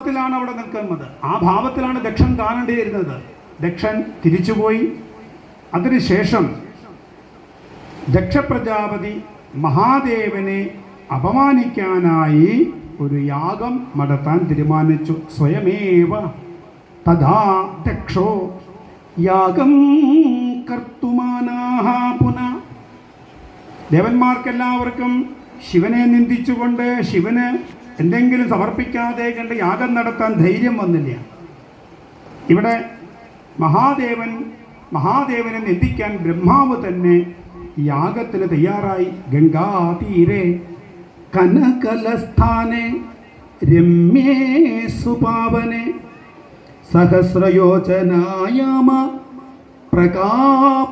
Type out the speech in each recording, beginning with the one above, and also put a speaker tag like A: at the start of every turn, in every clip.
A: ഭാവത്തിലാണ് അവിടെ നിൽക്കുന്നത്. ആ ഭാവത്തിലാണ് ദക്ഷൻ കാണേണ്ടിയിരുന്നത്. ദക്ഷൻ തിരിച്ചുപോയി. അതിനുശേഷം ദക്ഷപ്രജാപതി മഹാദേവനെ അപമാനിക്കാനായി ഒരു യാഗം നടത്താൻ തീരുമാനിച്ചു. സ്വയമേവ തഥാ ദക്ഷോ. യാഗം കർത്തുമാനാഹ പുന. ദേവന്മാർക്കെല്ലാവർക്കും ശിവനെ നിന്ദിച്ചുകൊണ്ട് ശിവന് എന്തെങ്കിലും സമർപ്പിക്കാതെ കണ്ട് യാഗം നടത്താൻ ധൈര്യം വന്നില്ല. ഇവിടെ മഹാദേവൻ മഹാദേവനെ നിന്ദിക്കാൻ ബ്രഹ്മാവ് തന്നെ യാഗത്തിന് തയ്യാറായി. ഗംഗാതീരെ കനകലസ്ഥാനെ രമ്യേ സുപാവനെ സഹസ്രയോജനായാമ പ്രകാ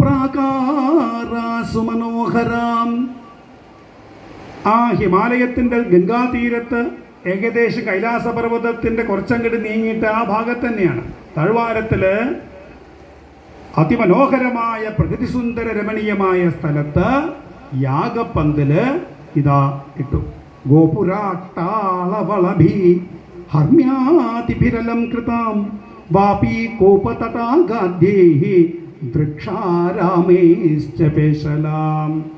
A: പ്രാകാരാസു മനോഹരാം. ആ ഹിമാലയത്തിന്റെ ഗംഗാതീരത്ത് ഏകദേശം കൈലാസ പർവതത്തിന്റെ കുറച്ചങ്ങോട്ട് നീങ്ങിയിട്ട് ആ ഭാഗത്ത് തന്നെയാണ്. തഴ്വാരത്തിൽ അതിമനോഹരമായ പ്രകൃതി സുന്ദര രമണീയമായ സ്ഥലത്ത് യാഗപ്പന്തൽ ഇതാ ഇട്ടു. ഗോപുരാട്ടാളവളഭി ഹർമ്യാതിഭിരലം കൃതാം വാപി കോപതടാഗാധ്യൈ ദൃക്ഷാരാമേശ്ച പേശലാം.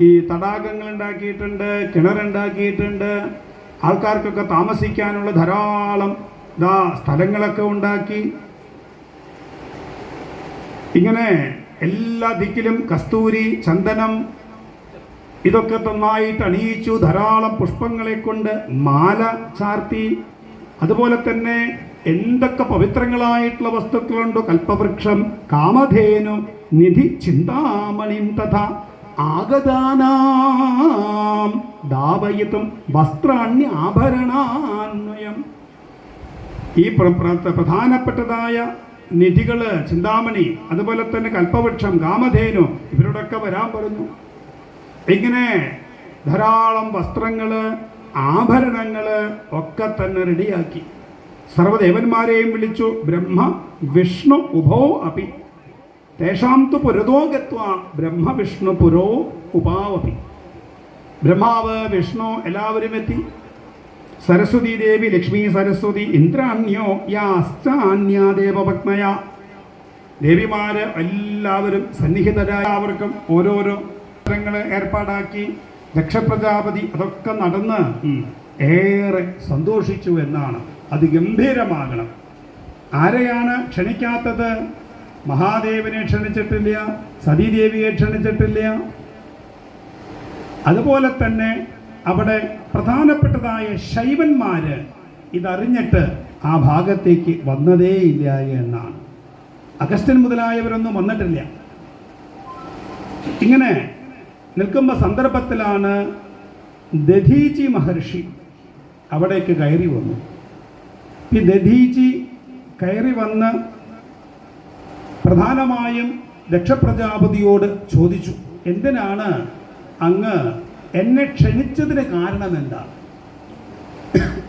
A: ഈ തടാകങ്ങൾ ഉണ്ടാക്കിയിട്ടുണ്ട് കിണറുണ്ടാക്കിയിട്ടുണ്ട് ആൾക്കാർക്കൊക്കെ താമസിക്കാനുള്ള ധാരാളം ദാ സ്ഥലങ്ങളൊക്കെ ഉണ്ടാക്കി. ഇങ്ങനെ എല്ലാ ദിക്കിലും കസ്തൂരി ചന്ദനം ഇതൊക്കെ നന്നായിട്ട് അണിയിച്ചു. ധാരാളം പുഷ്പങ്ങളെ കൊണ്ട് മാല ചാർത്തി. അതുപോലെ തന്നെ എന്തൊക്കെ പവിത്രങ്ങളായിട്ടുള്ള വസ്തുക്കളുണ്ടോ? കൽപ്പവൃക്ഷം കാമധേനു നിധി ചിന്താമണിം തഥ. ആഗതാനാം. ദാവയിത്തും വസ്ത്രാണ്യ ആഭരണാന്വയം. ഈ പ്ര- പ്ര- പ്രധാനപ്പെട്ടതായ നിധികൾ ചിന്താമണി അതുപോലെ തന്നെ കൽപ്പവൃക്ഷം കാമധേനു ഇവരോടൊക്കെ വരാൻ പറഞ്ഞു ഇങ്ങനെ ധാരാളം വസ്ത്രങ്ങൾ ആഭരണങ്ങൾ ഒക്കെ തന്നെ റെഡിയാക്കി. സർവദേവന്മാരെയും വിളിച്ചു ബ്രഹ്മ വിഷ്ണു ഉഭോ അപി തേഷാം തു പുരതോ ഗത്വ ബ്രഹ്മ വിഷ്ണു പുരോ ഉപാവപി. ബ്രഹ്മാവ് വിഷ്ണു എല്ലാവരും എത്തി സരസ്വതി ദേവി ലക്ഷ്മി സരസ്വതി ഇന്ദ്രാണ്യോ യാശ്ചാന്യാ ദേവഭഗ്നയ ദേവിമാര് എല്ലാവരും സന്നിഹിതരായ അവർക്കും ഓരോരോ ചിത്രങ്ങൾ ഏർപ്പാടാക്കി. ദക്ഷപ്രജാപതി അതൊക്കെ നടന്ന് ഏറെ സന്തോഷിച്ചു എന്നാണ്. അത് ഗംഭീരമാകണം. ആരെയാണ് ക്ഷണിക്കാത്തത്? മഹാദേവനെ ക്ഷണിച്ചിട്ടില്ല സതീദേവിയെ ക്ഷണിച്ചിട്ടില്ല. അതുപോലെ തന്നെ അവിടെ പ്രധാനപ്പെട്ടതായ ശൈവന്മാര് ഇതറിഞ്ഞിട്ട് ആ ഭാഗത്തേക്ക് വന്നതേയില്ല എന്നാണ്. അഗസ്റ്റൻ മുതലായവരൊന്നും വന്നിട്ടില്ല. ഇങ്ങനെ നിൽക്കുന്ന സന്ദർഭത്തിലാണ് ദധീചി മഹർഷി അവിടേക്ക് കയറി വന്നു. ഈ ദധീചി കയറി വന്ന് പ്രധാനമായും ദക്ഷപ്രജാപതിയോട് ചോദിച്ചു എന്തിനാണ് അങ്ങ് എന്നെ ക്ഷണിച്ചതിന് കാരണം എന്താണ്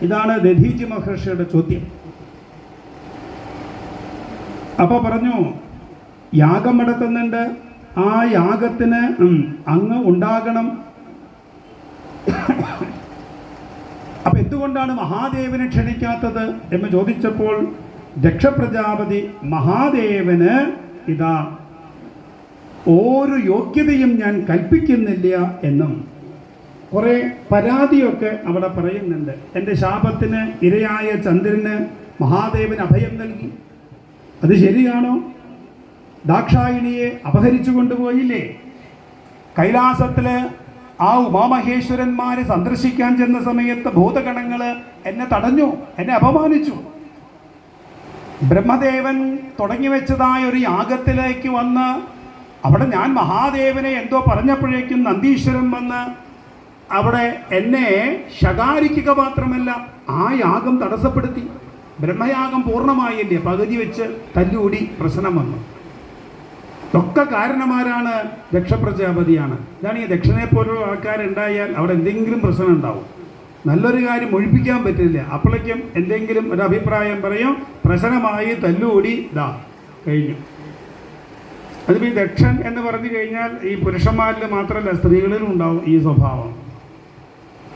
A: ഇതാണ് ദധീജി മഹർഷിയുടെ ചോദ്യം. അപ്പൊ പറഞ്ഞു യാഗം നടത്തുന്നുണ്ട്. ആ യാഗത്തിന് അങ്ങ് ഉണ്ടാകണം. അപ്പൊ എന്തുകൊണ്ടാണ് മഹാദേവനെ ക്ഷണിക്കാത്തത് എന്ന് ചോദിച്ചപ്പോൾ ദക്ഷപ്രജാപതി മഹാദേവന് ഇതാ ഒരു യോഗ്യതയും ഞാൻ കൽപ്പിക്കുന്നില്ല എന്നും കുറെ പരാതിയൊക്കെ അവിടെ പറയുന്നുണ്ട്. എന്റെ ശാപത്തിന് ഇരയായ ചന്ദ്രന് മഹാദേവൻ അഭയം നൽകി. അത് ശരിയാണോ? ദാക്ഷായിണിയെ അപഹരിച്ചു കൊണ്ടുപോയില്ലേ? കൈലാസത്തിൽ ആ ഉമാമഹേശ്വരന്മാരെ സന്ദർശിക്കാൻ ചെന്ന സമയത്ത് ഭൂതഗണങ്ങൾ എന്നെ തടഞ്ഞു എന്നെ അപമാനിച്ചു. ബ്രഹ്മദേവൻ തുടങ്ങി വെച്ചതായ ഒരു യാഗത്തിലേക്ക് വന്ന് അവിടെ ഞാൻ മഹാദേവനെ എന്തോ പറഞ്ഞപ്പോഴേക്കും നന്ദീശ്വരൻ വന്ന് അവിടെ എന്നെ ശകാരിക്കുക മാത്രമല്ല ആ യാഗം തടസ്സപ്പെടുത്തി. ബ്രഹ്മയാഗം പൂർണമായില്ലേ പകുതി വെച്ച് തല്ലുകൂടി പ്രശ്നം വന്നു. ഒക്കെ കാരണമാരാണ് ദക്ഷപ്രജാപതിയാണ് ഇതാണ് ഈ ദക്ഷിണയെ പോലുള്ള ആൾക്കാരുണ്ടായാൽ അവിടെ എന്തെങ്കിലും പ്രശ്നം ഉണ്ടാവും. നല്ലൊരു കാര്യം ഒഴിപ്പിക്കാൻ പറ്റില്ല. അപ്പോഴേക്കും എന്തെങ്കിലും ഒരു അഭിപ്രായം പറയും പ്രശ്നമായി തല്ലുകൂടി ഇതാ കഴിഞ്ഞു. അതിപ്പോൾ ഈ ദക്ഷൻ എന്ന് പറഞ്ഞു കഴിഞ്ഞാൽ ഈ പുരുഷന്മാരിൽ മാത്രമല്ല സ്ത്രീകളിലും ഉണ്ടാവും ഈ സ്വഭാവം.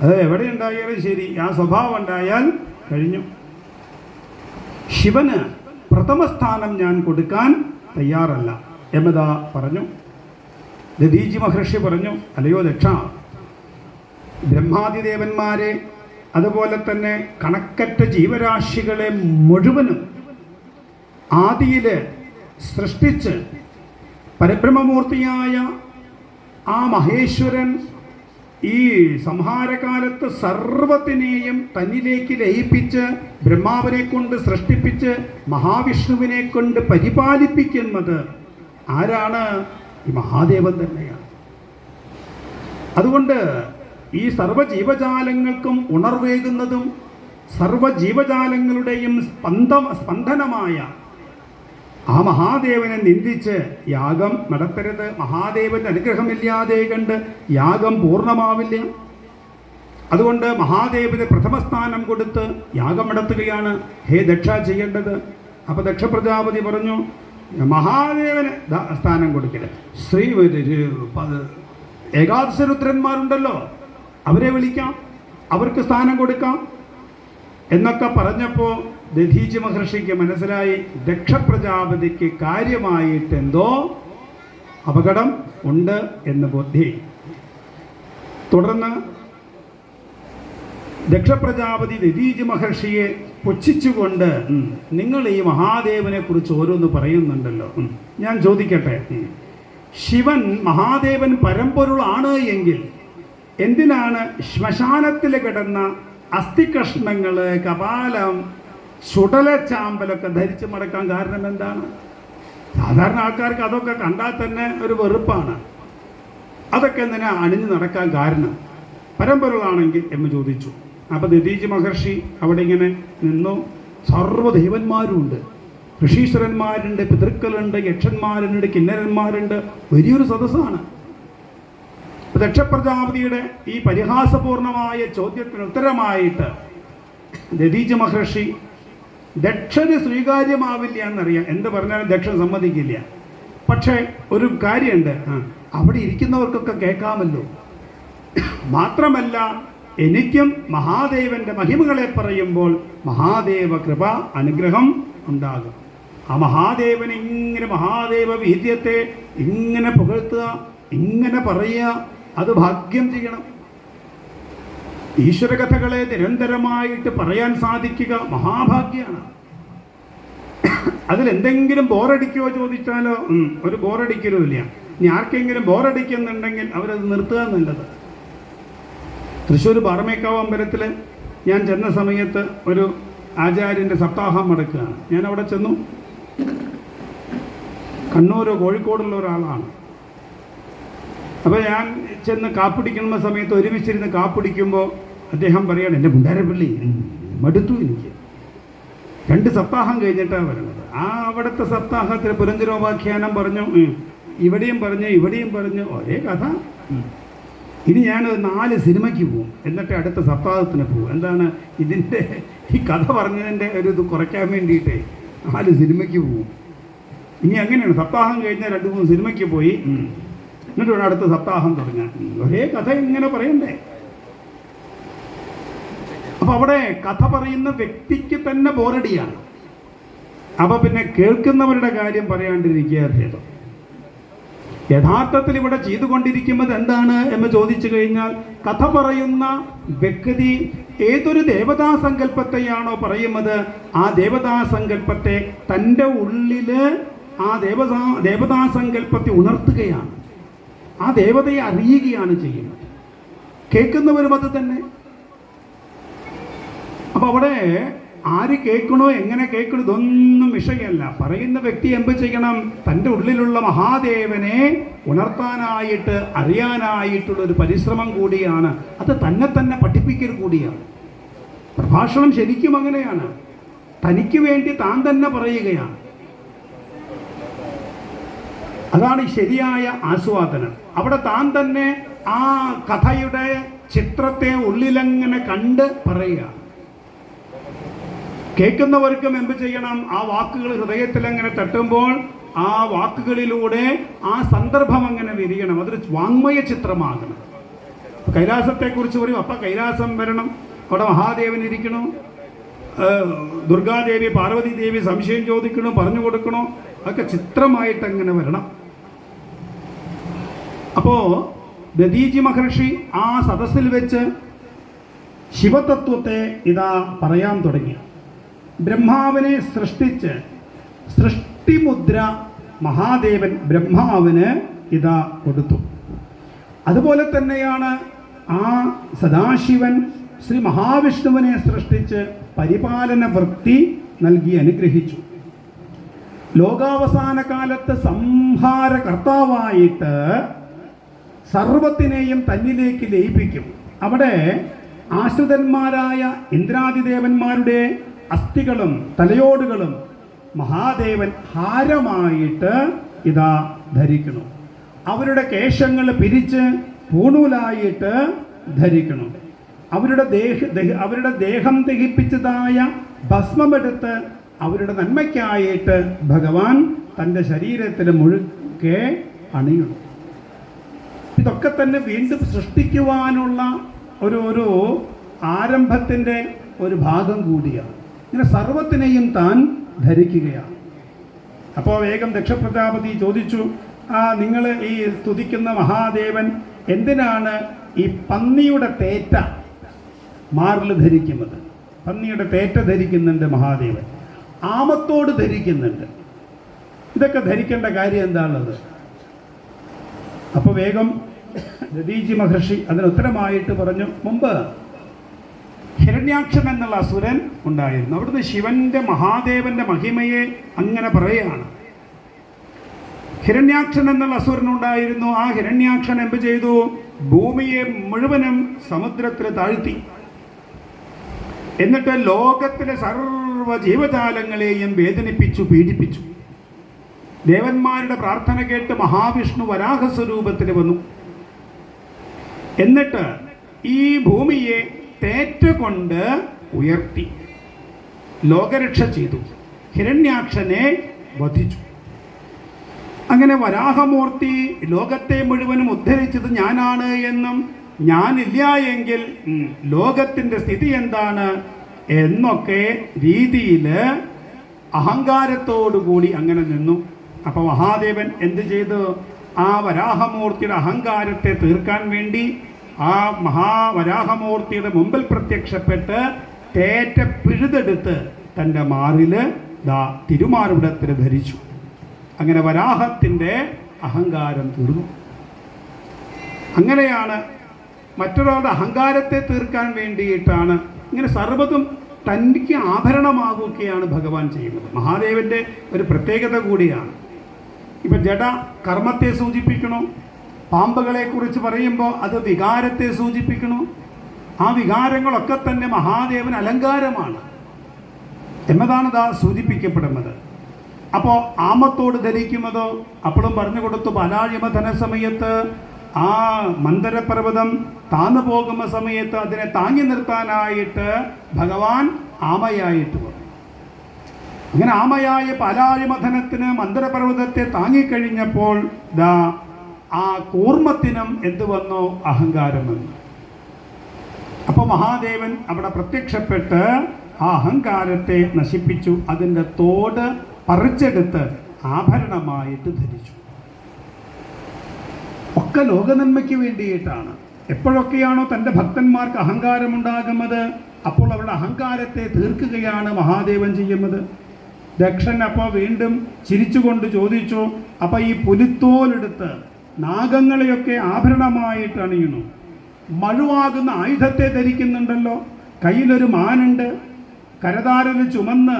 A: അത് എവിടെ ഉണ്ടായാലും ശരി ആ സ്വഭാവം ഉണ്ടായാൽ കഴിഞ്ഞു. ശിവന് പ്രഥമ സ്ഥാനം ഞാൻ കൊടുക്കാൻ തയ്യാറല്ല യമത പറഞ്ഞു. ദദീജി മഹർഷി പറഞ്ഞു അല്ലയോ ദക്ഷ ബ്രഹ്മാതിദേവന്മാരെ അതുപോലെ തന്നെ കണക്കറ്റ ജീവരാശികളെ മുഴുവനും ആദിയിൽ സൃഷ്ടിച്ച് പരബ്രഹ്മമൂർത്തിയായ ആ മഹേശ്വരൻ ഈ സംഹാരകാലത്ത് സർവത്തിനെയും തന്നിലേക്ക് ലയിപ്പിച്ച് ബ്രഹ്മാവിനെ കൊണ്ട് സൃഷ്ടിപ്പിച്ച് മഹാവിഷ്ണുവിനെ കൊണ്ട് പരിപാലിപ്പിക്കുന്നത് ആരാണ്? ഈ മഹാദേവൻ തന്നെയാണ്. അതുകൊണ്ട് ഈ സർവജീവജാലങ്ങൾക്കും ഉണർവേകുന്നതും സർവജീവജാലങ്ങളുടെയും സ്പന്ദ സ്പന്ദനമായ ആ മഹാദേവനെ നിന്ദിച്ച് യാഗം നടത്തരുത്. മഹാദേവന്റെ അനുഗ്രഹമില്ലാതെ കണ്ട് യാഗം പൂർണമാവില്ല. അതുകൊണ്ട് മഹാദേവന് പ്രഥമസ്ഥാനം കൊടുത്ത് യാഗം നടത്തുകയാണ്. ഹേ ദക്ഷ ചെയ്യേണ്ടത്. അപ്പോൾ ദക്ഷ പ്രജാപതി പറഞ്ഞു മഹാദേവന് സ്ഥാനം കൊടുക്കരുത്. ശ്രീ ഏകാദശരുദ്രന്മാരുണ്ടല്ലോ അവരെ വിളിക്കാം അവർക്ക് സ്ഥാനം കൊടുക്കാം എന്നൊക്കെ പറഞ്ഞപ്പോൾ ദധീജി മഹർഷിക്ക് മനസ്സിലായി ദക്ഷപ്രജാപതിക്ക് കാര്യമായിട്ട് എന്തോ അപകടം ഉണ്ട് എന്ന് ബുദ്ധി തുടർന്ന് ദക്ഷപ്രജാപതി ദധീജി മഹർഷിയെ പുച്ഛിച്ചുകൊണ്ട് നിങ്ങൾ ഈ മഹാദേവനെ കുറിച്ച് ഓരോന്ന് പറയുന്നുണ്ടല്ലോ. ഞാൻ ചോദിക്കട്ടെ. ശിവൻ മഹാദേവൻ പരമ്പൊരുളാണ് എങ്കിൽ എന്തിനാണ് ശ്മശാനത്തിൽ കിടന്ന അസ്ഥികഷ്ണങ്ങൾ കപാലം ചുടലച്ചാമ്പലൊക്കെ ധരിച്ചു മടക്കാൻ കാരണം എന്താണ്? സാധാരണ ആൾക്കാർക്ക് അതൊക്കെ കണ്ടാൽ തന്നെ ഒരു വെറുപ്പാണ്. അതൊക്കെ എന്തിനാ അണിഞ്ഞു നടക്കാൻ കാരണം? പരമ്പരകളാണെങ്കിൽ എന്ന് ചോദിച്ചു. അപ്പോൾ ദതീജ് മഹർഷി അവിടെ ഇങ്ങനെ നിന്നു. സർവദേവന്മാരുമുണ്ട്. ഋഷീശ്വരന്മാരുണ്ട് പിതൃക്കളുണ്ട് യക്ഷന്മാരുണ്ട് കിന്നരന്മാരുണ്ട്. വലിയൊരു സദസ്സാണ്. ദക്ഷപ്രജാപതിയുടെ ഈ പരിഹാസപൂർണമായ ചോദ്യത്തിന് ഉത്തരമായിട്ട് ദതീജ് മഹർഷി ദക്ഷന് സ്വീകാര്യമാവില്ല എന്നറിയാം. എന്ത് പറഞ്ഞാലും ദക്ഷൻ സമ്മതിക്കില്ല. പക്ഷേ ഒരു കാര്യമുണ്ട്. അവിടെ ഇരിക്കുന്നവർക്കൊക്കെ കേൾക്കാമല്ലോ. മാത്രമല്ല എനിക്കും മഹാദേവന്റെ മഹിമകളെ പറയുമ്പോൾ മഹാദേവ കൃപ അനുഗ്രഹം ഉണ്ടാകും. ആ മഹാദേവൻ ഇങ്ങനെ മഹാദേവ വീര്യത്തെ ഇങ്ങനെ പുകഴ്ത്തുക ഇങ്ങനെ പറയുക അത് ഭാഗ്യം ചെയ്യണം. ഈശ്വരകഥകളെ നിരന്തരമായിട്ട് പറയാൻ സാധിക്കുക മഹാഭാഗ്യമാണ് അതിലെന്തെങ്കിലും ബോറടിക്കുമോ ചോദിച്ചാലോ ഒരു ബോറടിക്കലുമില്ല. ഇനി ആർക്കെങ്കിലും ബോറടിക്കുന്നുണ്ടെങ്കിൽ അവരത് നിർത്തുക നല്ലത്. തൃശ്ശൂർ പാറമേക്കാവ് അമ്പലത്തിൽ ഞാൻ ചെന്ന സമയത്ത് ഒരു ആചാര്യന്റെ സപ്താഹം നടക്കുകയാണ്. ഞാൻ അവിടെ ചെന്നു. കണ്ണൂർ കോഴിക്കോടുള്ള ഒരാളാണ്. അപ്പോൾ ഞാൻ ചെന്ന് കാപ്പിടിക്കുന്ന സമയത്ത് ഒരുമിച്ചിരുന്ന് കാപ്പിടിക്കുമ്പോൾ അദ്ദേഹം പറയാണ് എന്റെ മുണ്ടാരപ്പള്ളി മടുത്തു എനിക്ക്. രണ്ട് സപ്താഹം കഴിഞ്ഞിട്ടാണ് വരുന്നത് ആ അവിടുത്തെ സപ്താഹത്തിൽ പുരഞ്ചരോപാഖ്യാനം പറഞ്ഞു ഇവിടെയും പറഞ്ഞു ഇവിടെയും പറഞ്ഞു ഒരേ കഥ. ഇനി ഞാൻ നാല് സിനിമയ്ക്ക് പോകും എന്നിട്ട് അടുത്ത സപ്താഹത്തിന് പോകും എന്താണ് ഇതിന്റെ ഈ കഥ പറഞ്ഞതിന്റെ ഒരു ഇത് കുറയ്ക്കാൻ വേണ്ടിയിട്ടേ നാല് സിനിമയ്ക്ക് പോകും ഇനി അങ്ങനെയാണ് സപ്താഹം കഴിഞ്ഞാൽ രണ്ട് മൂന്ന് സിനിമയ്ക്ക് പോയി. എന്നിട്ട് ഇവിടെ അടുത്ത സപ്താഹം തുടങ്ങാൻ. ഒരേ കഥ ഇങ്ങനെ പറയണ്ടേ? അപ്പൊ അവിടെ കഥ പറയുന്ന വ്യക്തിക്ക് തന്നെ ബോറടിയാണ്. അപ്പൊ പിന്നെ കേൾക്കുന്നവരുടെ കാര്യം പറയാണ്ടിരിക്കുക ഭേദം. യഥാർത്ഥത്തിൽ ഇവിടെ ചെയ്തുകൊണ്ടിരിക്കുന്നത് എന്താണ് എന്ന് ചോദിച്ചു കഴിഞ്ഞാൽ കഥ പറയുന്ന വ്യക്തി ഏതൊരു ദേവതാ സങ്കല്പത്തെയാണോ പറയുന്നത് ആ ദേവതാ സങ്കല്പത്തെ തന്റെ ഉള്ളിൽ ആ ദേവതാ ദേവതാ സങ്കല്പത്തെ ഉണർത്തുകയാണ്. ആ ദേവതയെ അറിയുകയാണ് ചെയ്യുന്നത്. കേൾക്കുന്നവരും അത് തന്നെ. അപ്പൊ അവിടെ ആര് കേൾക്കണോ എങ്ങനെ കേൾക്കണോ ഇതൊന്നും വിഷയമല്ല. പറയുന്ന വ്യക്തി എന്ത് ചെയ്യണം? തന്റെ ഉള്ളിലുള്ള മഹാദേവനെ ഉണർത്താനായിട്ട് അറിയാനായിട്ടുള്ള ഒരു പരിശ്രമം കൂടിയാണ്. അത് തന്നെ തന്നെ പഠിപ്പിക്കൽ കൂടിയാണ്. പ്രഭാഷണം ശരിക്കും അങ്ങനെയാണ്. തനിക്ക് വേണ്ടി താൻ തന്നെ പറയുകയാണ്. അതാണ് ശരിയായ ആസ്വാദനം. അവിടെ താൻ തന്നെ ആ കഥയുടെ ചിത്രത്തെ ഉള്ളിലങ്ങനെ കണ്ട് പറയുക. കേൾക്കുന്നവർക്കും എന്ത് ചെയ്യണം? ആ വാക്കുകൾ ഹൃദയത്തിൽ അങ്ങനെ തട്ടുമ്പോൾ ആ വാക്കുകളിലൂടെ ആ സന്ദർഭം അങ്ങനെ വിരിയണം. അതൊരു വാങ്മയ ചിത്രമാകണം. കൈലാസത്തെക്കുറിച്ച് പറയും അപ്പം കൈലാസം വരണം. അവിടെ മഹാദേവൻ ഇരിക്കണം. ദുർഗാദേവി പാർവതി ദേവി സംശയം ചോദിക്കണോ പറഞ്ഞു കൊടുക്കണോ. അതൊക്കെ ചിത്രമായിട്ട് അങ്ങനെ വരണം. അപ്പോ ദദീജി മഹർഷി ആ സദസ്സിൽ വെച്ച് ശിവതത്വത്തെ ഇതാ പറയാൻ തുടങ്ങി. ബ്രഹ്മാവിനെ സൃഷ്ടിച്ച് സൃഷ്ടിമുദ്ര മഹാദേവൻ ബ്രഹ്മാവിന് ഇതാ കൊടുത്തു. അതുപോലെ തന്നെയാണ് ആ സദാശിവൻ ശ്രീ മഹാവിഷ്ണുവിനെ സൃഷ്ടിച്ച് പരിപാലന വൃത്തി നൽകി അനുഗ്രഹിച്ചു. ലോകാവസാന കാലത്ത് സംഹാരകർത്താവായിട്ട് സർവത്തിനെയും തന്നിലേക്ക് ലയിപ്പിക്കും. അവിടെ ആശ്രിതന്മാരായ ഇന്ദ്രാദിദേവന്മാരുടെ അസ്ഥികളും തലയോടുകളും മഹാദേവൻ ഹാരമായിട്ട് ഇതാ ധരിക്കണം അവരുടെ കേശങ്ങൾ പിരിച്ച് പൂണൂലായിട്ട് ധരിക്കണം അവരുടെ ദേഹ അവരുടെ ദേഹം ദഹിപ്പിച്ചതായ ഭസ്മമെടുത്ത് അവരുടെ നന്മയ്ക്കായിട്ട് ഭഗവാൻ തന്റെ ശരീരത്തിൽ മുഴുക്കെ അണിയണം ഇതൊക്കെ തന്നെ വീണ്ടും സൃഷ്ടിക്കുവാനുള്ള ഒരു ഒരു ആരംഭത്തിന്റെ ഒരു ഭാഗം കൂടിയാണ്. ഇങ്ങനെ സർവത്തിനെയും താൻ ധരിക്കുകയാണ്. അപ്പോൾ വേഗം ദക്ഷപ്രജാപതി ചോദിച്ചു ആ നിങ്ങൾ ഈ സ്തുതിക്കുന്ന മഹാദേവൻ എന്തിനാണ് ഈ പന്നിയുടെ തേറ്റ മാറിൽ ധരിക്കുന്നത്? പന്നിയുടെ തേറ്റ ധരിക്കുന്നുണ്ട് മഹാദേവൻ. ആമത്തോട് ധരിക്കുന്നുണ്ട്. ഇതൊക്കെ ധരിക്കേണ്ട കാര്യം എന്താണുള്ളത്? അപ്പോൾ വേഗം ദദീജി മഹർഷി അതിന് ഉത്തരമായിട്ട് പറഞ്ഞു മുമ്പ് ഹിരണ്യാക്ഷം എന്നുള്ള അസുരൻ ഉണ്ടായിരുന്നു. അവിടുന്ന് ശിവന്റെ മഹാദേവന്റെ മഹിമയെ അങ്ങനെ പറയുകയാണ്. ഹിരണ്യാക്ഷൻ എന്നുള്ള അസുരൻ ഉണ്ടായിരുന്നു. ആ ഹിരണ്യാക്ഷൻ എന്ത് ചെയ്തു? ഭൂമിയെ മുഴുവനും സമുദ്രത്തിൽ താഴ്ത്തി. എന്നിട്ട് ലോകത്തിലെ സർവ ജീവജാലങ്ങളെയും വേദനിപ്പിച്ചു പീഡിപ്പിച്ചു. ദേവന്മാരുടെ പ്രാർത്ഥന കേട്ട് മഹാവിഷ്ണു വരാഹസ്വരൂപത്തിൽ വന്നു. എന്നിട്ട് ഈ ഭൂമിയെ തേറ്റ കൊണ്ട് ഉയർത്തി. ലോകരക്ഷ ചെയ്തു. ഹിരണ്യാക്ഷനെ വധിച്ചു. അങ്ങനെ വരാഹമൂർത്തി ലോകത്തെ മുഴുവനും ഉദ്ധരിച്ചത് ഞാനാണ് എന്നും ഞാനില്ല എങ്കിൽ ലോകത്തിന്റെ സ്ഥിതി എന്താണ് എന്നൊക്കെ രീതിയിൽ അഹങ്കാരത്തോടുകൂടി അങ്ങനെ നിന്നു. അപ്പോൾ മഹാദേവൻ എന്ത് ചെയ്തു? ആ വരാഹമൂർത്തിയുടെ അഹങ്കാരത്തെ തീർക്കാൻ വേണ്ടി ആ മഹാവരാഹമൂർത്തിയുടെ മുമ്പിൽ പ്രത്യക്ഷപ്പെട്ട് തേറ്റ പിഴുതെടുത്ത് തന്റെ മാറിൽ ദാ തിരുമാരുടത്തിൽ ധരിച്ചു. അങ്ങനെ വരാഹത്തിന്റെ അഹങ്കാരം തീർന്നു. അങ്ങനെയാണ് മറ്റൊരാളുടെ അഹങ്കാരത്തെ തീർക്കാൻ വേണ്ടിയിട്ടാണ് ഇങ്ങനെ സർവതും തനിക്ക് ആഭരണമാകുകയാണ് ഭഗവാൻ ചെയ്യുന്നത്. മഹാദേവന്റെ ഒരു പ്രത്യേകത കൂടിയാണ്. ഇപ്പം ജഡ കർമ്മത്തെ സൂചിപ്പിക്കണോ? പാമ്പുകളെ കുറിച്ച് പറയുമ്പോൾ അത് വികാരത്തെ സൂചിപ്പിക്കണോ? ആ വികാരങ്ങളൊക്കെ തന്നെ മഹാദേവൻ അലങ്കാരമാണ്. എന്നതാണ് ഇതാ സൂചിപ്പിക്കപ്പെടുന്നത്. അപ്പോൾ ആമത്തോട് ധരിക്കുന്നതോ? അപ്പോഴും പറഞ്ഞു കൊടുത്തു പലാഴിമ ധനസമയത്ത് ആ മന്ദരപർവതം താന്നു പോകുന്ന സമയത്ത് അതിനെ താങ്ങി നിർത്താനായിട്ട് ഭഗവാൻ ആമയായിട്ട് വന്നു. അങ്ങനെ ആമയായ പാലാരിമഥനത്തിന് മന്ദരപർവതത്തെ താങ്ങിക്കഴിഞ്ഞപ്പോൾ ദാ ആ കൂർമ്മത്തിനും എന്ത് വന്നു? അഹങ്കാരം വന്നു. അപ്പോൾ മഹാദേവൻ അവിടെ പ്രത്യക്ഷപ്പെട്ട് ആ അഹങ്കാരത്തെ നശിപ്പിച്ചു അതിന്റെ തോട് പറിച്ചെടുത്ത് ആഭരണമായിട്ട് ധരിച്ചു. ഒക്കെ ലോകനന്മയ്ക്ക് വേണ്ടിയിട്ടാണ്. എപ്പോഴൊക്കെയാണോ തന്റെ ഭക്തന്മാർക്ക് അഹങ്കാരമുണ്ടാകുന്നത് അപ്പോൾ അവരുടെ അഹങ്കാരത്തെ തീർക്കുകയാണ് മഹാദേവൻ ചെയ്യുന്നത്. ദക്ഷൻ അപ്പോൾ വീണ്ടും ചിരിച്ചുകൊണ്ട് ചോദിച്ചു അപ്പോൾ ഈ പുലിത്തോലെടുത്ത് നാഗങ്ങളെയൊക്കെ ആഭരണമായിട്ട് അണിയുന്നു. മഴുവാകുന്ന ആയുധത്തെ ധരിക്കുന്നുണ്ടല്ലോ. കയ്യിലൊരു മാനുണ്ട്. കരതാരന് ചുമന്ന്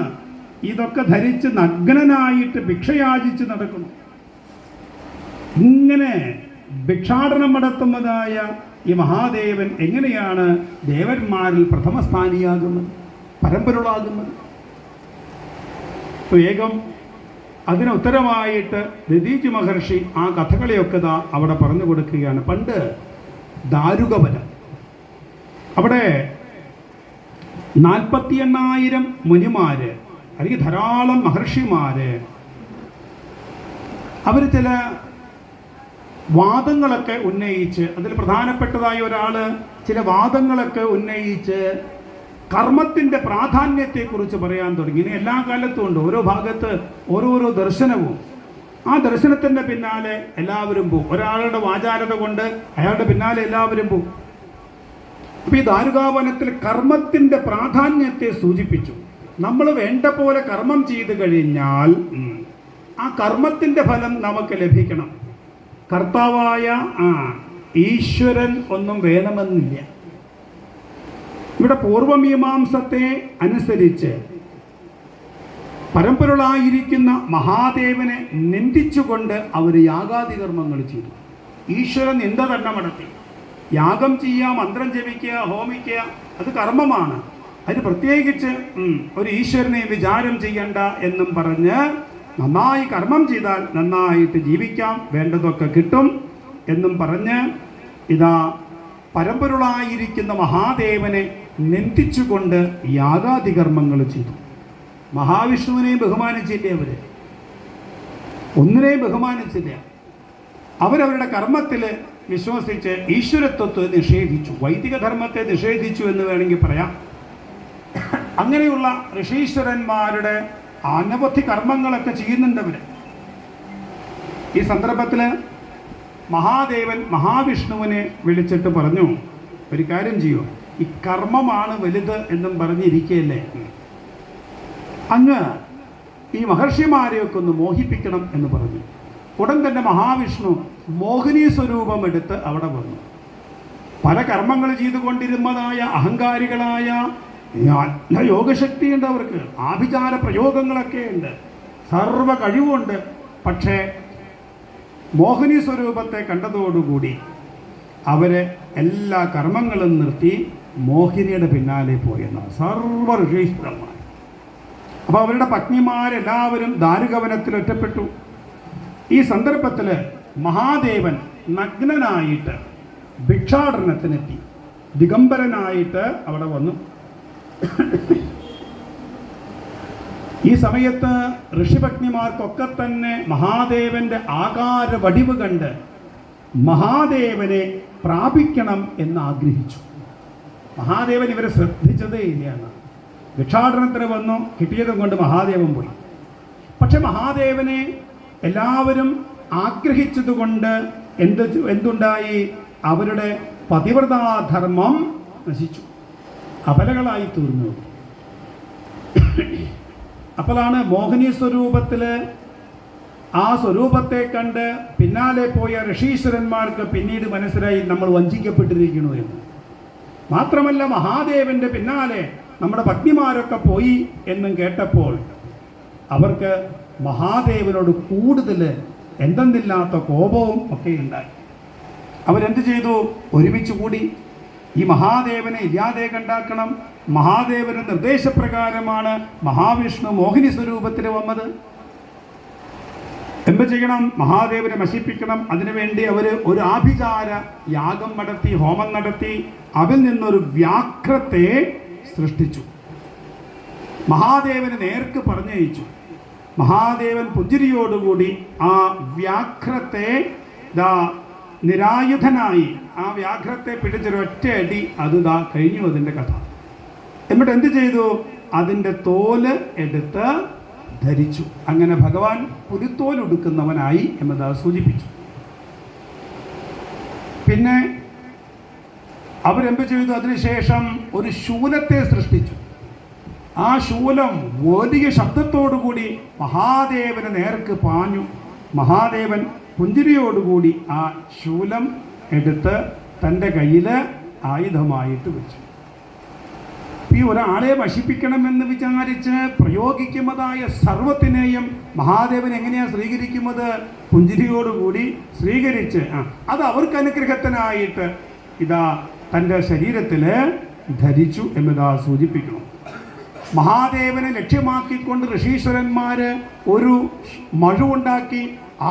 A: ഇതൊക്കെ ധരിച്ച് നഗ്നനായിട്ട് ഭിക്ഷയാചിച്ച് നടക്കുന്നു. ഇങ്ങനെ ഭിക്ഷാടനം നടത്തുന്നതായ ഈ മഹാദേവൻ എങ്ങനെയാണ് ദേവന്മാരിൽ പ്രഥമസ്ഥാനിയാകുന്നത് പരമ്പരകളാകുന്നത്? വേഗം അതിന് ഉത്തരമായിട്ട് നിതീജ് മഹർഷി ആ കഥകളെയൊക്കെ ദാ അവിടെ പറഞ്ഞു കൊടുക്കുകയാണ്. പണ്ട് ദാരുകവനം അവിടെ നാൽപ്പത്തി എണ്ണായിരം മുനിമാര് അല്ലെങ്കിൽ ധാരാളം മഹർഷിമാര് അവർ ചില വാദങ്ങളൊക്കെ ഉന്നയിച്ച് അതിൽ പ്രധാനപ്പെട്ടതായ ഒരാൾ ചില വാദങ്ങളൊക്കെ ഉന്നയിച്ച് കർമ്മത്തിന്റെ പ്രാധാന്യത്തെക്കുറിച്ച് പറയാൻ തുടങ്ങി. ഇനി എല്ലാ കാലത്തും ഉണ്ട്. ഓരോ ഭാഗത്ത് ഓരോരോ ദർശനവും. ആ ദർശനത്തിന്റെ പിന്നാലെ എല്ലാവരും പോകും. ഒരാളുടെ വാചാരത കൊണ്ട് അയാളുടെ പിന്നാലെ എല്ലാവരും പോകും. അപ്പൊ ഈ ദാരുകാവനത്തിൽ കർമ്മത്തിന്റെ പ്രാധാന്യത്തെ സൂചിപ്പിച്ചു. നമ്മൾ വേണ്ട പോലെ കർമ്മം ചെയ്തു കഴിഞ്ഞാൽ ആ കർമ്മത്തിന്റെ ഫലം നമുക്ക് ലഭിക്കണം. കർത്താവായ ആ ഈശ്വരൻ ഒന്നും വേണമെന്നില്ല. ഇവിടെ പൂർവമീമാംസത്തെ അനുസരിച്ച് പരമ്പൊരുളായിരിക്കുന്ന മഹാദേവനെ നിന്ദിച്ചുകൊണ്ട് അവർ യാഗാദി കർമ്മങ്ങൾ ചെയ്തു. ഈശ്വര നിന്ദ തന്നെ നടത്തി. യാഗം ചെയ്യുക മന്ത്രം ജപിക്കുക ഹോമിക്കുക അത് കർമ്മമാണ്. അതിന് പ്രത്യേകിച്ച് ഒരു ഈശ്വരനെ വിചാരം ചെയ്യണ്ട എന്നും പറഞ്ഞ് നന്നായി കർമ്മം ചെയ്താൽ നന്നായിട്ട് ജീവിക്കാം വേണ്ടതൊക്കെ കിട്ടും എന്നും പറഞ്ഞ് ഇതാ പരമ്പൊരുളായിരിക്കുന്ന മഹാദേവനെ നിന്ദിച്ചുകൊണ്ട് യാഗാതികർമ്മങ്ങൾ ചെയ്തു. മഹാവിഷ്ണുവിനെ ബഹുമാനിച്ചില്ലേ അവർ? ഒന്നിനെയും ബഹുമാനിച്ചില്ല. അവരവരുടെ കർമ്മത്തിൽ വിശ്വസിച്ച് ഈശ്വരത്വത്തെ നിഷേധിച്ചു. വൈദിക ധർമ്മത്തെ നിഷേധിച്ചു എന്ന് വേണമെങ്കിൽ പറയാം. അങ്ങനെയുള്ള ഋഷീശ്വരന്മാരുടെ അനവധി കർമ്മങ്ങളൊക്കെ ചെയ്യുന്നുണ്ടവർ ഈ സന്ദർഭത്തിൽ മഹാദേവൻ മഹാവിഷ്ണുവിനെ വിളിച്ചിട്ട് പറഞ്ഞു ഒരു കാര്യം ചെയ്യൂ. ഈ കർമ്മമാണ് വലുത് എന്നും പറഞ്ഞിരിക്കുകയല്ലേ അങ്ങ് ഈ മഹർഷിമാരെയൊക്കെ ഒന്ന് മോഹിപ്പിക്കണം എന്ന് പറഞ്ഞു. ഉടൻ തന്നെ മഹാവിഷ്ണു മോഹിനി സ്വരൂപം എടുത്ത് അവിടെ വന്നു. പല കർമ്മങ്ങൾ ചെയ്തുകൊണ്ടിരുന്നതായ അഹങ്കാരികളായ യോഗശക്തിയുണ്ട് അവർക്ക് ആഭിചാര പ്രയോഗങ്ങളൊക്കെ ഉണ്ട് സർവ കഴിവുണ്ട്. പക്ഷേ മോഹിനി സ്വരൂപത്തെ കണ്ടതോടുകൂടി അവർ എല്ലാ കർമ്മങ്ങളും നിർത്തി മോഹിനിയുടെ പിന്നാലെ പോയെന്നാണ് സർവ ഋഷീശ്വരന്മാർ അപ്പോൾ അവരുടെ പത്നിമാരെല്ലാവരും ദാരുകവനത്തിൽ ഒറ്റപ്പെട്ടു. ഈ സന്ദർഭത്തിൽ മഹാദേവൻ നഗ്നനായിട്ട് ഭിക്ഷാടനത്തിനെത്തി. ദിഗംബരനായിട്ട് അവിടെ വന്നു. ഈ സമയത്ത് ഋഷിപത്നിമാർക്കൊക്കെ തന്നെ മഹാദേവന്റെ ആകാര വടിവ് കണ്ട് മഹാദേവനെ പ്രാപിക്കണം എന്ന് ആഗ്രഹിച്ചു മഹാദേവൻ ഇവരെ ശ്രദ്ധിച്ചതേ ഇല്ല എന്നാണ്. ഭിക്ഷാടനത്തിന് വന്നു കിട്ടിയതും കൊണ്ട് മഹാദേവൻ പോയി. പക്ഷെ മഹാദേവനെ എല്ലാവരും ആഗ്രഹിച്ചതുകൊണ്ട് എന്ത് എന്തുണ്ടായി? അവരുടെ പതിവ്രതാധർമ്മം നശിച്ചു. അപലകളായി തീർന്നു. അപ്പോഴാണ് മോഹിനി സ്വരൂപത്തിൽ ആ സ്വരൂപത്തെ കണ്ട് പിന്നാലെ പോയ ഋഷീശ്വരന്മാർക്ക് പിന്നീട് മനസ്സിലായി നമ്മൾ വഞ്ചിക്കപ്പെട്ടിരിക്കുന്നു എന്ന്. മാത്രമല്ല മഹാദേവന്റെ പിന്നാലെ നമ്മുടെ പത്നിമാരൊക്കെ പോയി എന്നും കേട്ടപ്പോൾ അവർക്ക് മഹാദേവനോട് കൂടുതൽ എന്തെന്നില്ലാത്ത കോപവും ഒക്കെ ഉണ്ടായി. അവരെന്ത് ചെയ്തു? ഒരുമിച്ച് കൂടി ഈ മഹാദേവനെ ഇല്ലാതെ കണ്ടാക്കണം. മഹാദേവന് നിർദ്ദേശപ്രകാരമാണ് മഹാവിഷ്ണു മോഹിനി സ്വരൂപത്തിൽ വന്നത്. എന്ത് ചെയ്യണം? മഹാദേവനെ നശിപ്പിക്കണം. അതിനുവേണ്ടി അവർ ഒരു ആഭിചാര യാഗം നടത്തി ഹോമം നടത്തി അതിൽ നിന്നൊരു വ്യാക്രത്തെ സൃഷ്ടിച്ചു. മഹാദേവന് നേർക്ക് പറഞ്ഞയച്ചു. മഹാദേവൻ പുഞ്ചിരിയോടുകൂടി ആ വ്യാഘ്രത്തെ ദാ നിരായുധനായി ആ വ്യാഘ്രത്തെ പിടിച്ചൊരൊറ്റ അടി അത് ദാ കഴിഞ്ഞു അതിന്റെ കഥ. എന്നിട്ട് എന്ത് ചെയ്തു? അതിന്റെ തോൽ എടുത്ത് ധരിച്ചു. അങ്ങനെ ഭഗവാൻ പുലിത്തോൽ ഉടുക്കുന്നവനായി എന്നതാ സൂചിപ്പിച്ചു. പിന്നെ അവരെന്ത് ചെയ്തു? അതിനുശേഷം ഒരു ശൂലത്തെ സൃഷ്ടിച്ചു. ആ ശൂലം വലിയ ശബ്ദത്തോടുകൂടി മഹാദേവന് നേർക്ക് പാഞ്ഞു. മഹാദേവൻ പുഞ്ചിരിയോടുകൂടി ആ ശൂലം എടുത്ത് തന്റെ കയ്യിൽ ആയുധമായിട്ട് വെച്ചു. ഈ ഒരാളെ വശിപ്പിക്കണമെന്ന് വിചാരിച്ച് പ്രയോഗിക്കുന്നതായ സർവത്തിനെയും മഹാദേവൻ എങ്ങനെയാണ് സ്വീകരിക്കുന്നത്? പുഞ്ചിരിയോടുകൂടി സ്വീകരിച്ച് അത് അവർക്ക് അനുഗ്രഹത്തിനായിട്ട് ഇതാ തന്റെ ശരീരത്തിൽ ധരിച്ചു എന്നതാ സൂചിപ്പിക്കണം മഹാദേവനെ ലക്ഷ്യമാക്കിക്കൊണ്ട് ഋഷീശ്വരന്മാർ ഒരു മഴുണ്ടാക്കി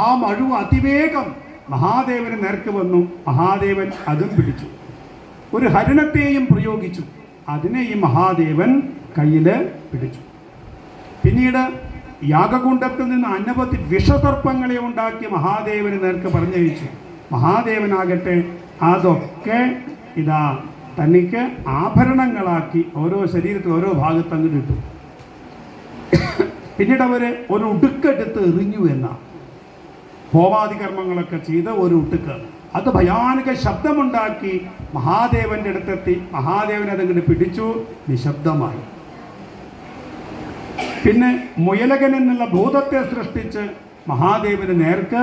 A: ആ മഴു അതിവേഗം മഹാദേവന് നേർക്ക് വന്നു. മഹാദേവൻ അതും പിടിച്ചു. ഒരു ഹരിണത്തെയും പ്രയോഗിച്ചു. അതിനെ ഈ മഹാദേവൻ കയ്യിൽ പിടിച്ചു. പിന്നീട് യാഗകുണ്ടത്തിൽ നിന്ന് അനവധി വിഷസർപ്പങ്ങളെ ഉണ്ടാക്കി മഹാദേവന് നേർക്ക് പറഞ്ഞയച്ചു. മഹാദേവനാകട്ടെ അതൊക്കെ ഇതാ തനിക്ക് ആഭരണങ്ങളാക്കി ഓരോ ശരീരത്തിൽ ഓരോ ഭാഗത്ത് അങ്ങ് ഇട്ടു. പിന്നീട് അവർ ഒരു ഉടുക്കെടുത്ത് എറിഞ്ഞു എന്നാണ് ഹോമാദി കർമ്മങ്ങളൊക്കെ ചെയ്ത ഒരു ഉടുക്ക്. അത് ഭയാനക ശബ്ദമുണ്ടാക്കി മഹാദേവന്റെ അടുത്തെത്തി മഹാദേവൻ അതങ്ങോട്ട് പിടിച്ചു നിശബ്ദമായി. പിന്നെ മുയലകൻ എന്നുള്ള ഭൂതത്തെ സൃഷ്ടിച്ച് മഹാദേവന് നേർക്ക്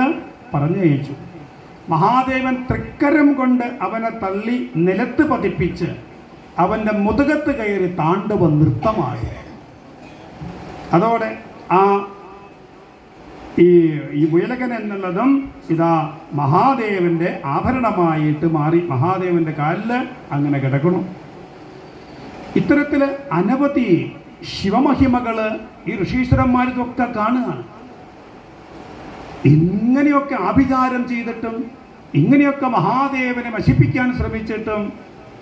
A: പറഞ്ഞയച്ചു. മഹാദേവൻ തൃക്കരം കൊണ്ട് അവനെ തള്ളി നിലത്ത് പതിപ്പിച്ച് അവന്റെ മുതുകത്ത് കയറി താണ്ഡവ നൃത്തമായി. അതോടെ ആ ഈ ഈ മുയലകൻ എന്നുള്ളതും ഇതാ മഹാദേവന്റെ ആഭരണമായിട്ട് മാറി മഹാദേവന്റെ കാലിൽ അങ്ങനെ കിടക്കണം ഇത്തരത്തിൽ അനവധി ശിവമഹിമകൾ ഈ ഋഷീശ്വരന്മാരിതൊക്കെ കാണുകയാണ്. ഇങ്ങനെയൊക്കെ ആഭിചാരം ചെയ്തിട്ടും ഇങ്ങനെയൊക്കെ മഹാദേവനെ നശിപ്പിക്കാൻ ശ്രമിച്ചിട്ടും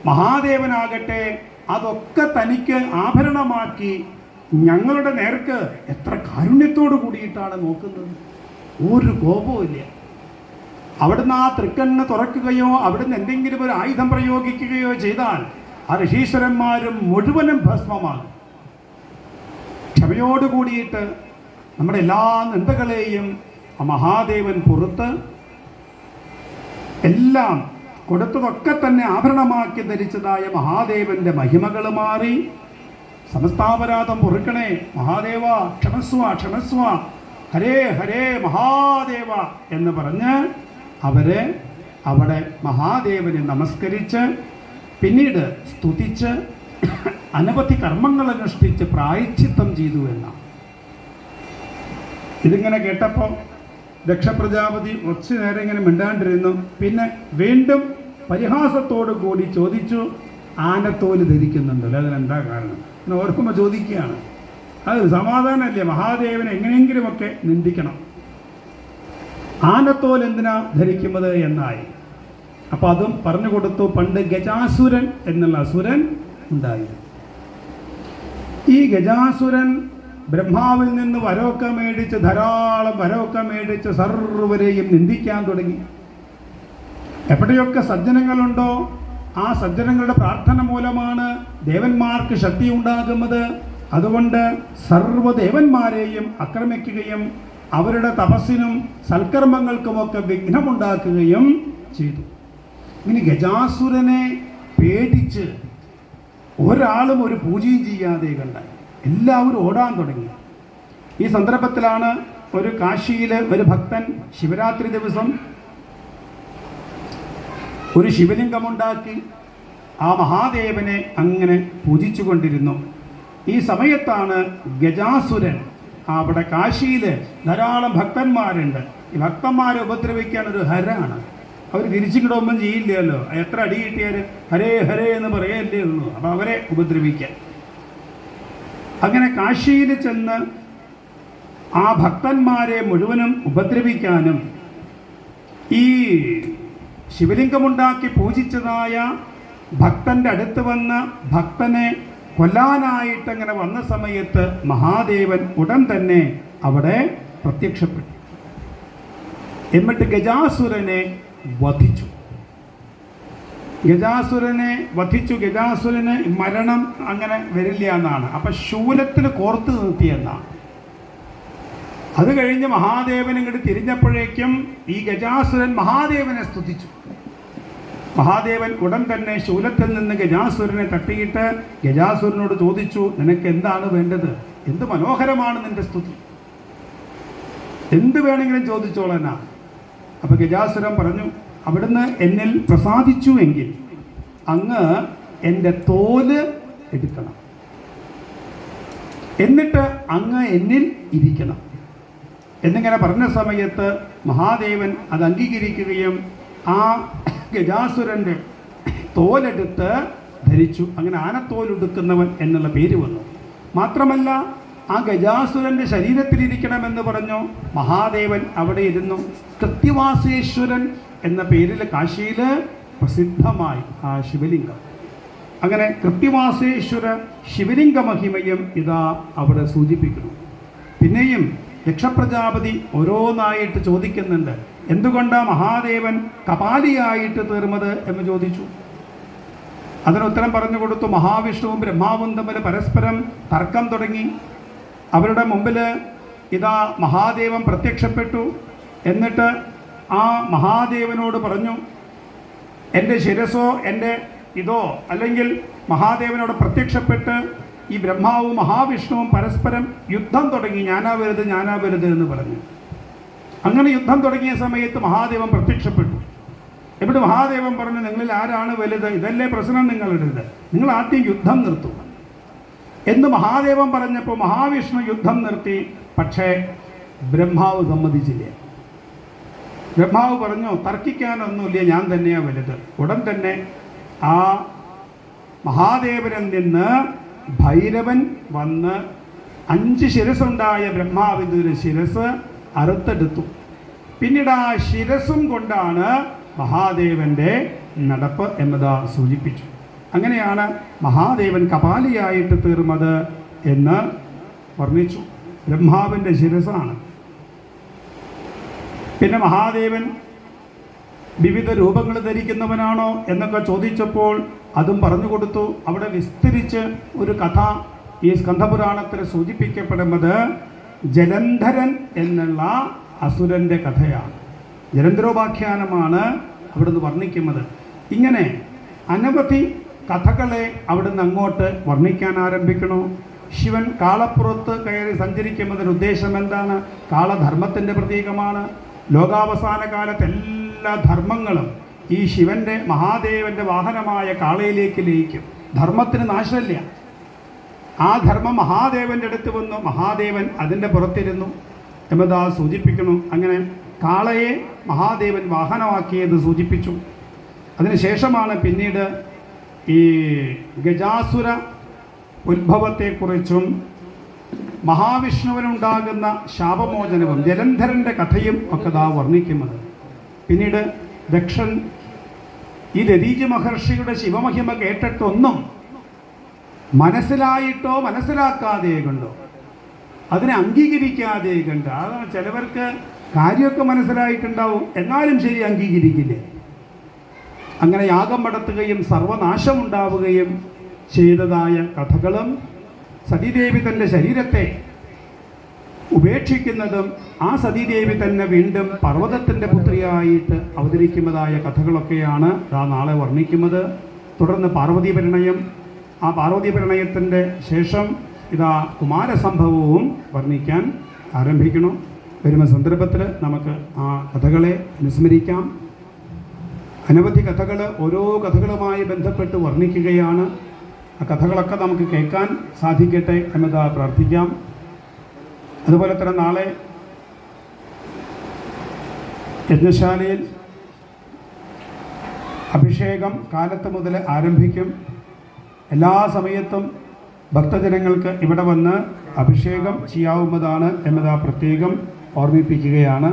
A: മഹാദേവനാകട്ടെ അതൊക്കെ തനിക്ക് ആഭരണമാക്കി ഞങ്ങളുടെ നേർക്ക് എത്ര കാരുണ്യത്തോട് കൂടിയിട്ടാണ് നോക്കുന്നത്? ഒരു കോപവും ഇല്ല. അവിടുന്ന് ആ തൃക്കണ്ണ് തുറക്കുകയോ അവിടുന്ന് എന്തെങ്കിലും ഒരു ആയുധം പ്രയോഗിക്കുകയോ ചെയ്താൽ ആ ഋഷീശ്വരന്മാരും മുഴുവനും ഭസ്മമാകും. ക്ഷമയോട് കൂടിയിട്ട് നമ്മുടെ എല്ലാ നിന്ദകളെയും ആ മഹാദേവൻ പുറത്ത് എല്ലാം കൊടുത്തതൊക്കെ തന്നെ ആഭരണമാക്കി ധരിച്ചതായ മഹാദേവന്റെ മഹിമകൾ മാറി. സമസ്താപരാധം പൊറുക്കണേ. മഹാദേവ ക്ഷമസ്വ ക്ഷമസ്വ. ഹരേ ഹരേ മഹാദേവ എന്ന് പറഞ്ഞ് അവരെ അവിടെ മഹാദേവനെ നമസ്കരിച്ച് പിന്നീട് സ്തുതിച്ച് അനവധി കർമ്മങ്ങൾ അനുഷ്ഠിച്ച് പ്രായച്ചിത്തം ചെയ്തു എന്നാണ്. ഇതിങ്ങനെ കേട്ടപ്പോൾ ദക്ഷപ്രജാപതി കുറച്ചു നേരം ഇങ്ങനെ മിണ്ടാണ്ടിരുന്നു. പിന്നെ വീണ്ടും പരിഹാസത്തോടു കൂടി ചോദിച്ചു ആനത്തോൽ ധരിക്കുന്നുണ്ടല്ലോ. അതിനെന്താ കാരണം? ഓർക്കുമ്പോൾ ചോദിക്കുകയാണ്. അത് സമാധാനമല്ലേ? മഹാദേവനെ എങ്ങനെയെങ്കിലുമൊക്കെ നിന്ദിക്കണം. ആനത്തോൽ എന്തിനാ ധരിക്കുന്നത് എന്നായി. അപ്പൊ അതും പറഞ്ഞു കൊടുത്തു. പണ്ട് ഗജാസുരൻ എന്നുള്ള അസുരൻ ഉണ്ടായിരുന്നു. ഈ ഗജാസുരൻ ബ്രഹ്മാവിൽ നിന്ന് വരമൊക്കെ മേടിച്ച് ധാരാളം വരമൊക്കെ മേടിച്ച് സർവരെയും നിന്ദിക്കാൻ തുടങ്ങി. എവിടെയൊക്കെ സജ്ജനങ്ങളുണ്ടോ ആ സജ്ജനങ്ങളുടെ പ്രാർത്ഥന മൂലമാണ് ദേവന്മാർക്ക് ശക്തി ഉണ്ടാകുന്നത് അതുകൊണ്ട് സർവദേവന്മാരെയും ആക്രമിക്കുകയും അവരുടെ തപസ്സിനും സൽക്കർമ്മങ്ങൾക്കുമൊക്കെ വിഘ്നമുണ്ടാക്കുകയും ചെയ്തു. ഇനി ഗജാസുരനെ പേടിച്ച് ഒരാളും ഒരു പൂജയും ചെയ്യാതെ കണ്ട എല്ലാവരും ഓടാൻ തുടങ്ങി. ഈ സന്ദർഭത്തിലാണ് ഒരു കാശിയിലെ ഒരു ഭക്തൻ ശിവരാത്രി ദിവസം ഒരു ശിവലിംഗമുണ്ടാക്കി ആ മഹാദേവനെ അങ്ങനെ പൂജിച്ചു കൊണ്ടിരുന്നു ഈ സമയത്താണ് ഗജാസുരൻ അവിടെ കാശിയിൽ ധാരാളം ഭക്തന്മാരുണ്ട്. ഈ ഭക്തന്മാരെ ഉപദ്രവിക്കാൻ ഒരു ഹരാണ്. അവർ തിരിച്ചിങ്ങോട്ടൊന്നും ചെയ്യില്ലല്ലോ. എത്ര അടി കിട്ടിയാൽ ഹരേ ഹരേ എന്ന് പറയല്ലേ ഉള്ളൂ. അപ്പം അവരെ ഉപദ്രവിക്കാൻ. അങ്ങനെ കാശിയിൽ ചെന്ന് ആ ഭക്തന്മാരെ മുഴുവനും ഉപദ്രവിക്കാനും ഈ ശിവലിംഗമുണ്ടാക്കി പൂജിച്ചതായ ഭക്തന്റെ അടുത്ത് വന്ന് ഭക്തനെ കൊല്ലാനായിട്ട് അങ്ങനെ വന്ന സമയത്ത് മഹാദേവൻ ഉടൻ തന്നെ അവിടെ പ്രത്യക്ഷപ്പെട്ടു. എന്നിട്ട് ഗജാസുരനെ വധിച്ചു. ഗജാസുരനെ വധിച്ചു. ഗജാസുരന് മരണം അങ്ങനെ വരില്ല എന്നാണ്. അപ്പൊ ശൂലത്തിൽ കോർത്ത് നിർത്തിയെന്നാണ് അത് കഴിഞ്ഞ് മഹാദേവൻ ഇങ്ങോട്ട് തിരിഞ്ഞപ്പോഴേക്കും ഈ ഗജാസുരൻ മഹാദേവനെ സ്തുതിച്ചു. മഹാദേവൻ ഉടൻ തന്നെ ശൂലത്തിൽ നിന്ന് ഗജാസുരനെ തട്ടിയിട്ട് ഗജാസുരനോട് ചോദിച്ചു നിനക്ക് എന്താണ് വേണ്ടത്? എന്ത് മനോഹരമാണ് നിന്റെ സ്തുതി? എന്ത് വേണമെങ്കിലും ചോദിച്ചോളനാ അപ്പൊ ഗജാസുരൻ പറഞ്ഞു അവിടുന്ന് എന്നിൽ പ്രസാദിച്ചു എങ്കിൽ അങ്ങ് എന്റെ തോൽ എടുക്കണം. എന്നിട്ട് അങ്ങ് എന്നിൽ ഇരിക്കണം. എന്നിങ്ങനെ പറഞ്ഞ സമയത്ത് മഹാദേവൻ അത് അംഗീകരിക്കുകയും ആ ഗജാസുരന്റെ തോലെടുത്ത് ധരിച്ചു. അങ്ങനെ ആനത്തോലെടുക്കുന്നവൻ എന്നുള്ള പേര് വന്നു. മാത്രമല്ല ആ ഗജാസുരന്റെ ശരീരത്തിലിരിക്കണമെന്ന് പറഞ്ഞു? മഹാദേവൻ അവിടെ ഇരുന്നു. കൃത്യവാസേശ്വരൻ എന്ന പേരിൽ കാശിയിൽ പ്രസിദ്ധമായി ആ ശിവലിംഗം. അങ്ങനെ കൃത്യവാസേശ്വര ശിവലിംഗ മഹിമയും ഇതാ അവിടെ സൂചിപ്പിക്കുന്നു. പിന്നെയും യക്ഷപ്രജാപതി ഓരോന്നായിട്ട് ചോദിക്കുന്നുണ്ട്. എന്തുകൊണ്ടാണ് മഹാദേവൻ കപാലിയായിട്ട് തീർന്നത് എന്ന് ചോദിച്ചു. അതിന് ഉത്തരം പറഞ്ഞു കൊടുത്തു മഹാവിഷ്ണുവും ബ്രഹ്മാവും തമ്മിൽ പരസ്പരം തർക്കം തുടങ്ങി. അവരുടെ മുമ്പിൽ ഇതാ മഹാദേവൻ പ്രത്യക്ഷപ്പെട്ടു. എന്നിട്ട് ആ മഹാദേവനോട് പറഞ്ഞു എന്റെ ശിരസോ എന്റെ ഇതോ അല്ലെങ്കിൽ മഹാദേവനോട് പ്രത്യക്ഷപ്പെട്ട് ഈ ബ്രഹ്മാവും മഹാവിഷ്ണുവും പരസ്പരം യുദ്ധം തുടങ്ങി. ഞാനാ വലുത് ഞാനാ വലുത് എന്ന് പറഞ്ഞു. അങ്ങനെ യുദ്ധം തുടങ്ങിയ സമയത്ത് മഹാദേവൻ പ്രത്യക്ഷപ്പെട്ടു. ഇവിടെ മഹാദേവൻ പറഞ്ഞു നിങ്ങളിൽ ആരാണ് വലുത്? ഇതല്ലേ പ്രശ്നം നിങ്ങളുടേത്. നിങ്ങൾ ആദ്യം യുദ്ധം നിർത്തു. എന്ന് മഹാദേവൻ പറഞ്ഞപ്പോൾ മഹാവിഷ്ണു യുദ്ധം നിർത്തി. പക്ഷേ ബ്രഹ്മാവ് സമ്മതിച്ചില്ല. ബ്രഹ്മാവ് പറഞ്ഞു തർക്കിക്കാനൊന്നുമില്ല ഞാൻ തന്നെയാണ് വലുത്. ഉടൻ തന്നെ ആ മഹാദേവനിൽ നിന്ന് ഭൈരവൻ വന്ന് അഞ്ച് ശിരസുണ്ടായ ബ്രഹ്മാവിന്റെ ഒരു ശിരസ് അറുത്തെടുത്തു. പിന്നീട് ആ ശിരസും കൊണ്ടാണ് മഹാദേവന്റെ നടപ്പ് എന്നതാ സൂചിപ്പിച്ചു. അങ്ങനെയാണ് മഹാദേവൻ കപാലിയായിട്ട് തീർന്നത് എന്ന് വർണിച്ചു. ബ്രഹ്മാവിന്റെ ശിരസാണ് പിന്നെ മഹാദേവൻ വിവിധ രൂപങ്ങൾ ധരിക്കുന്നവനാണോ എന്നൊക്കെ ചോദിച്ചപ്പോൾ അതും പറഞ്ഞു കൊടുത്തു. അവിടെ വിസ്തരിച്ച് ഒരു കഥ ഈ സ്കന്ധപുരാണത്തിൽ സൂചിപ്പിക്കപ്പെടുന്നത് ജലന്ധരൻ എന്നുള്ള അസുരന്റെ കഥയാണ്. ജലന്ധരോപാഖ്യാനമാണ് അവിടുന്ന് വർണിക്കുന്നത്. ഇങ്ങനെ അനവധി കഥകളെ അവിടുന്ന് അങ്ങോട്ട് വർണിക്കാൻ ആരംഭിക്കണോ? ശിവൻ കാളപ്പുറത്ത് കയറി സഞ്ചരിക്കുന്നതിന് ഉദ്ദേശം എന്താണ്? കാളധർമ്മത്തിന്റെ പ്രതീകമാണ്. ലോകാവസാന കാലത്ത് എല്ലാ ധർമ്മങ്ങളും ഈ ശിവന്റെ മഹാദേവന്റെ വാഹനമായ കാളയിലേക്ക് ലയിക്കും. ധർമ്മത്തിന് നാശമില്ല. ആ ധർമ്മം മഹാദേവന്റെ അടുത്ത് വന്നു. മഹാദേവൻ അതിന്റെ പുറത്തിരുന്നു. എന്നതാ സൂചിപ്പിക്കുന്നു അങ്ങനെ കാളയെ മഹാദേവൻ വാഹനമാക്കിയെന്ന് സൂചിപ്പിച്ചു. അതിനുശേഷമാണ് പിന്നീട് ഈ ഗജാസുര ഉത്ഭവത്തെക്കുറിച്ചും മഹാവിഷ്ണുവിനുണ്ടാകുന്ന ശാപമോചനവും ജലന്ധരന്റെ കഥയും ഒക്കെ ദാ വർണിക്കുന്നത്. പിന്നീട് ദക്ഷൻ ഈ ദരീജി മഹർഷിയുടെ ശിവമഹിമ കേട്ടിട്ടൊന്നും മനസ്സിലായിട്ടോ മനസ്സിലാക്കാതെ കണ്ടോ? അതിനെ അംഗീകരിക്കാതെ കണ്ട്? അതാണ് ചിലവർക്ക് കാര്യമൊക്കെ മനസ്സിലായിട്ടുണ്ടാവും എന്നാലും ശരി അംഗീകരിക്കില്ലേ. അങ്ങനെ യാഗം നടത്തുകയും സർവനാശമുണ്ടാവുകയും ചെയ്തതായ കഥകളും സതീദേവി തന്റെ ശരീരത്തെ ഉപേക്ഷിക്കുന്നതും ആ സതീദേവി തന്നെ വീണ്ടും പർവതത്തിന്റെ പുത്രിയായിട്ട് അവതരിക്കുന്നതായ കഥകളൊക്കെയാണ് നാളെ വർണിക്കുന്നത്. തുടർന്ന് പാർവതി പരിണയം ആ പാർവതി പ്രണയത്തിന്റെ ശേഷം ഇതാ കുമാരസംഭവവും വർണിക്കാൻ ആരംഭിക്കണം വരുന്ന സന്ദർഭത്തിൽ നമുക്ക് ആ കഥകളെ അനുസ്മരിക്കാം. അനവധി കഥകൾ ഓരോ കഥകളുമായി ബന്ധപ്പെട്ട് വർണിക്കുകയാണ്. ആ കഥകളൊക്കെ നമുക്ക് കേൾക്കാൻ സാധിക്കട്ടെ എന്നത് പ്രാർത്ഥിക്കാം. അതുപോലെ തന്നെ നാളെ യജ്ഞശാലയിൽ അഭിഷേകം കാലത്ത് മുതൽ ആരംഭിക്കും. എല്ലാ സമയത്തും ഭക്തജനങ്ങൾക്ക് ഇവിടെ വന്ന് അഭിഷേകം ചെയ്യാവുന്നതാണ് എന്നതാ പ്രത്യേകം ഓർമ്മിപ്പിക്കുകയാണ്.